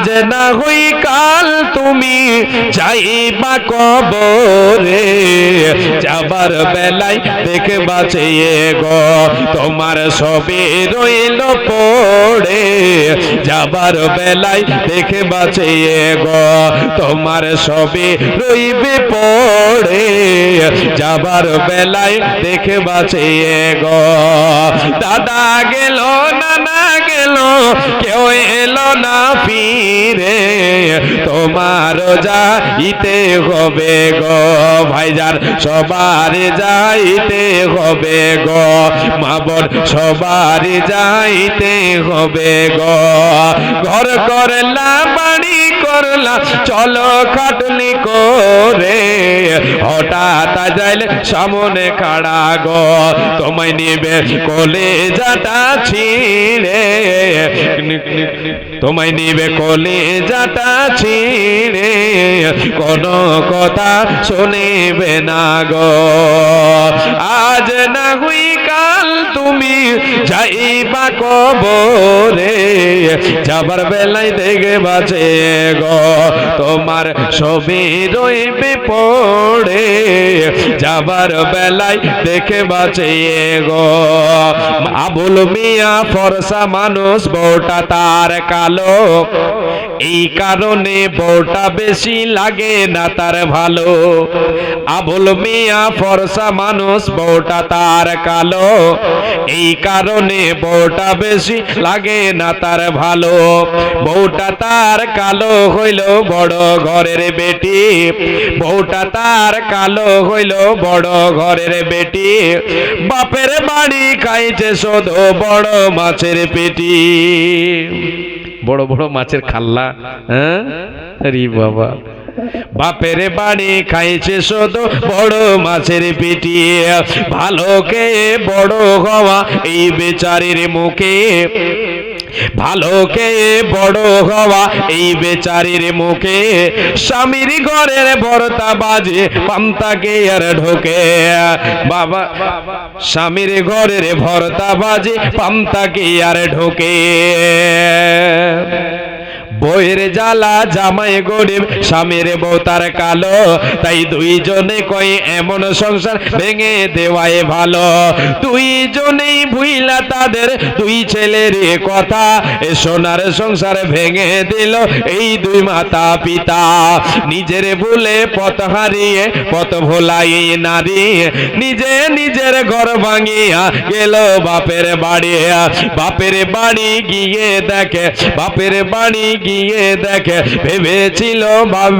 আজ না হই কাল তুমি যাইবা কবরে। যাবার বেলায় দেখে বাঁচে গো, তোমার সবে রইল পড়ে। যাবার বেলায় দেখে বাঁচে গো, তোমার সবে রইবে পড়ে। যাবার বেলায় দেখে বাঁচে গো, দাদা গেল, নানা গেল কেউ এলো না ফিরে। তোমার যাইতে হবে গো ভাইজান, সবার যাইতে হবে গো মাবর সবার যাইতে হবে গো। ঘর করলা বাড়ি করলা। চলো খাটনি করে হঠাৎ যাইলে সামনে খাড়া গো। তোমায় নিবে কোলে যাটা ছিঁড়ে। তোমায় নিবে কোলে যাটা ছিঁড়ে। কোনো কথা শুনিবে না গো। আজ না হুই কাল তুমি যাইবা কবরে, যাবার বেলায় দেখে বাঁচে গো, তোমার ছবি রইবে পড়ে, যাবার বেলায় দেখে বাঁচে গো। আবুল মিয়া ফরসা মানুষ, বউটা তার কালো, এই কারণে বউটা বেশি লাগে না তার ভালো। আবুল মিয়া ফরসা মানুষ, বউটা তার কালো। এই কারণে বউটা বেশি লাগে না তার ভালো। বউটা তার কালো হইল বড় ঘরের বেটি। বউটা তার কালো হইল বড় ঘরের বেটি। বাপের বাড়ি খাইছে শোধ বড় মাছের পেটি। বড় বড় মাছের খাল্লা হ্যাঁ? বাবা। বাপের বাড়ি খাইছে শুধু বড় মাছের পেটি ভালো কে বড় হওয়া এই বেচারির মুখে। ভালো কে বড় হওয়া এই বেচারির মুখে। স্বামীর ঘরের ভরতা বাজে পান্তাকে আর ঢোকে। বাবা, স্বামীর ঘরের ভরতা বাজে পান্তাকে আর ঢোকে। বইয়ের জ্বালা জামাই গরিব, স্বামীর বউ তার কালো। তাই দুইজনে কয় এমন সংসার ভেঙে দেওয়ায় ভালো। দুইজনেই ভুইলা তাদের, দুই ছেলের কথা। এ সোনার সংসার ভেঙে দিল এই দুই মাতা পিতা। নিজের ভুলে পথ হারিয়ে, পথ ভোলাই নারী। নিজে নিজের ঘর ভাঙিয়া গেল বাপের বাড়ি। বাপের বাড়ি গিয়ে দেখে, বাপের বাড়ি গিয়ে দেখে, ভেবেছিল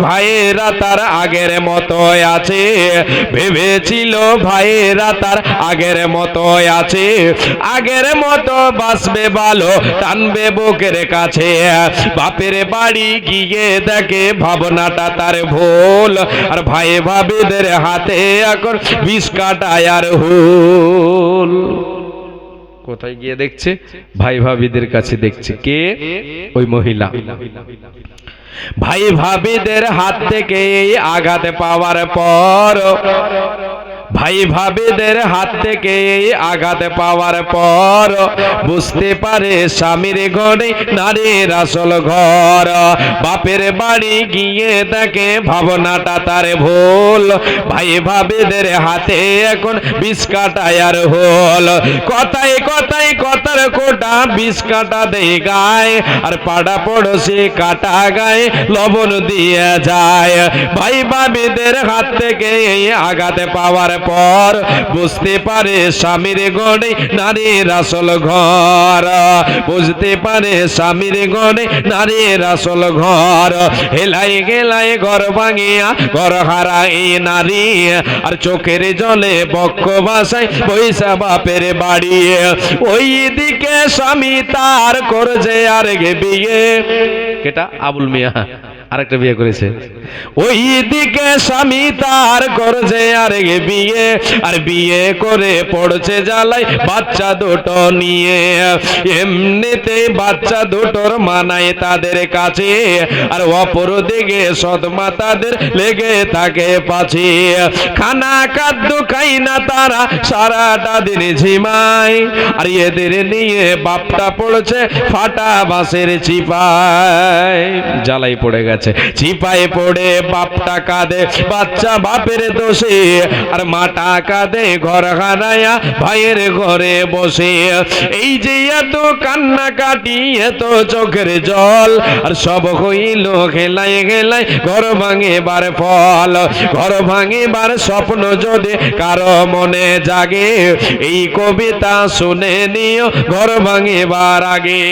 ভাইয়েরা তার আগের মতো আছে। ভেবেছিল ভাইয়েরা তার আগের মতো আছে। আগের মতো বাসবে ভালো টানবে বুকের কাছে। বাপের বাড়ি গিয়ে দেখে, ভাবনাটা তার ভুল। আর ভাই ভাবিদের হাতে এখন বিষ কাটায় আর হুল। কোথায় গিয়ে দেখছে? ভাই ভাবিদের কাছে দেখছে। কে? ওই মহিলা। ভাই ভাবিদের হাত থেকে আঘাত পাওয়ার পর ভাই ভাবিদের হাত থেকে আঘাত পাওয়ার পর বুঝতে পারে স্বামীর ঘরে নারীর আসল ঘর। বাপের বাড়ি গিয়ে তাকে ভাবনাটা তার ভুল। ভাই ভাবিদের হাতে এখন বিষ কাটায় আর হল। কথায় কথায় কথার কোটা বিষ কাটা দেয় গায়, আর পাড়া পড়োশি কাটা গায়ে লবণ দিয়ে যায়। ভাই ভাবিদের হাত থেকে আঘাতে পাওয়ার পর বুঝতে পারে স্বামীর গড়ে নারীর আসল ঘর। বুঝতে পারে স্বামীর গড়ে নারীর আসল ঘর। হেলাই গেলাই ঘর ভাঙিয়া ঘর হারাই নারী। আর চোখের জলে বক্ষ বাসায় পয়সা বাপের বাড়ি। ওই দিকে স্বামী তার করছে আর বিয়ে কেটা? আবুল মিয়া। আরেকটা বিয়ে করেছে। ওই দিকে স্বামী তার করছে আর বিয়ে আর বিয়ে করে পড়ছে জ্বালাই বাচ্চা দুটো নিয়ে। এমনিতে বাচ্চা দুটোর মানায় তাদের কাছে, আর অপর দিকে সদমা তাদের লেগে থাকে পাছে। খানা খাদ্য খাই না তারা সারাটা দিন ঝিমায়, আর এদের নিয়ে বাপটা পড়ছে ফাটা বাঁশের চিপায় জ্বালাই পড়ে গেছে। চিপায় পড়ে বাপটা কাঁদে, বাচ্চা বাপের দোষে। আর মাটা কাঁদে ঘর হারায়া ভাইয়ের ঘরে বসে। এই যে এত কান্না কাটি এত চোখের জল। আর সব হইল খেলাই খেলাই, ঘর ভাঙেবার ফল। ঘর ভাঙেবার স্বপ্ন যদি কারও মনে জাগে, এই কবিতা শুনে নিও, ঘর ভাঙেবার আগে।